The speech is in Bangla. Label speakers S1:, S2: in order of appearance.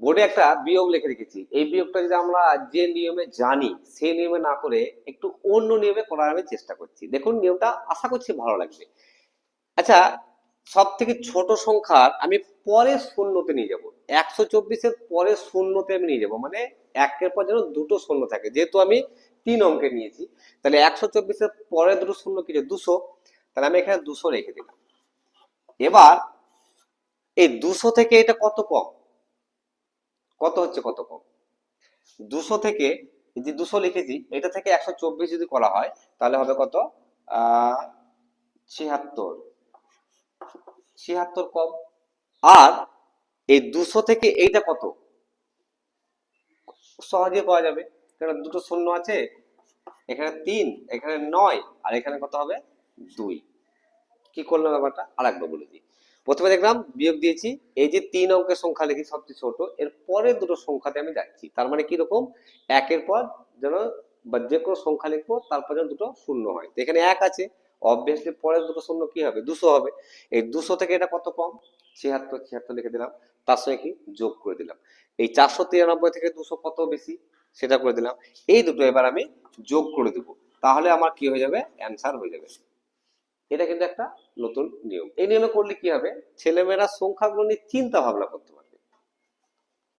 S1: বোর্ডে একটা বিয়োগ লিখে রেখেছি। এই বিয়োগটা যদি আমরা যে নিয়মে জানি, সেই নিয়মে না করে একটু অন্য নিয়মে করার আমি চেষ্টা করছি। দেখুন, নিয়মটা আশা করছি ভালো লাগবে আচ্ছা সব থেকে ছোট সংখ্যার আমি পরে শূন্যতে নিয়ে যাব। একশো চব্বিশের পরে শূন্যতে আমি নিয়ে যাব। মানে একের পর যেন দুটো শূন্য থাকে। যেহেতু আমি তিন অঙ্কে নিয়েছি, তাহলে একশো চব্বিশের পরে দুটো শূন্য কি দুশো? তাহলে আমি এখানে দুশো রেখে দিলাম। এবার এই দুশো থেকে এটা কত কম কত হচ্ছে কত কম? দুশো থেকে যে দুশো লিখেছি, এটা থেকে একশো চব্বিশ যদি করা হয়, তাহলে হবে কত? ছিয়াত্তর। ছিয়াত্তর কম। আর এই দুশো থেকে এইটা কত? সহজে পাওয়া যাবে, কারণ দুটো শূন্য আছে, এখানে তিন, এখানে নয়, আর এখানে কত হবে? দুই। কি করলাম ব্যাপারটা? আর একবার বলে দিই। প্রথমে দেখলাম বিয়োগ দিয়েছি, এই যে তিন অঙ্কের সংখ্যা লিখি সবচেয়ে ছোট, এর পরে দুটো সংখ্যাতে আমি যাচ্ছি, তার মানে কি রকম? একের পর যেন বা যে কোনো সংখ্যা লিখব, তারপর যেন দুটো শূন্য হয়। এখানে এক আছে অবভিয়াসলি পরের দুটো শূন্য কি হবে? দুশো হবে। এই দুশো থেকে এটা কত কম? ছিয়াত্তর ছিয়াত্তর লিখে দিলাম, তার সঙ্গে কি? যোগ করে দিলাম। এই চারশো তিরানব্বই থেকে দুশো কত বেশি? সেটা করে দিলাম। এই দুটো এবার আমি যোগ করে দেবো। তাহলে আমার কি হয়ে যাবে? অ্যান্সার হয়ে যাবে। এটা কিন্তু একটা নতুন নিয়ম। এই নিয়মে করলে কি হবে? ছেলেমেয়েরা সংখ্যাগুলো নিয়ে চিন্তা ভাবনা করতে